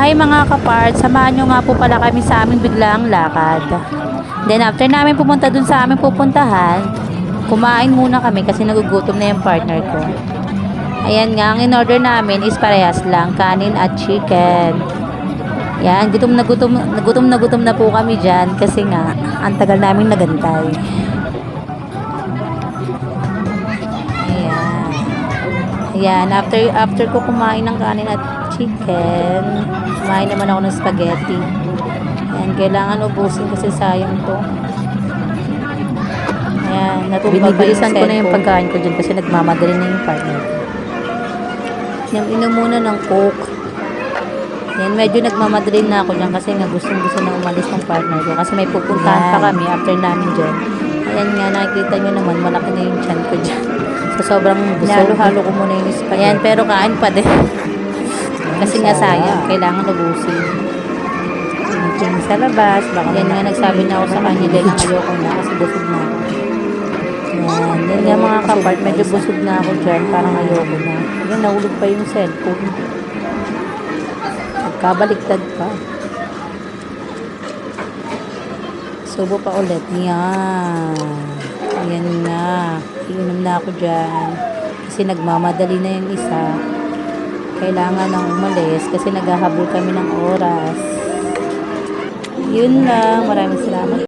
Hi mga kapart, samahan nyo nga po pala kami sa aming biglaang lakad. Then after namin pumunta dun sa aming pupuntahan, kumain muna kami kasi nagugutom na yung partner ko. Ayan nga, ang in-order namin is parehas lang, kanin at chicken. Yan, gutom na gutom, gutom na gutom na po kami dyan kasi nga, ang tagal namin nagantay. Ayan. Ayan, after, after ko kumain ng kanin at chicken, kumain naman ako ng spaghetti. Ayan, kailangan ubusin kasi sayang to. Ayan, natutuwa pa Binibilisan ko na yung pagkain ko dyan kasi nagmamadali na yung partner ko. Yan, inom muna ng coke. Yan, medyo nagmamadali na ako dyan kasi nga gustong gusto na umalis ng partner ko kasi may pupuntahan Yan. pa kami after namin dyan. Ayan nga, nakikita nyo naman, malaki na yung chan ko dyan. So, sobrang busog. Hinalo-halo ko muna yung spaghetti. Ayan, pero kain pa din. kasi nga sayang, kailangan ubusin. Tingin sa labas. Baka Yan nga, nagsabi na ako sa kanya dahil ayoko na kasi busog na ako. Yan, yan nga mga kapart, medyo busog na ako dyan, parang ayoko na. Yan, nahulog pa yung cellphone. Nagkabaliktad pa. Subo pa ulit. Yan. Yan na. Iinom na ako dyan. Kasi nagmamadali na yung isa. Kailangan nang umalis kasi naghahabol kami ng oras. Yun lang. Maraming salamat.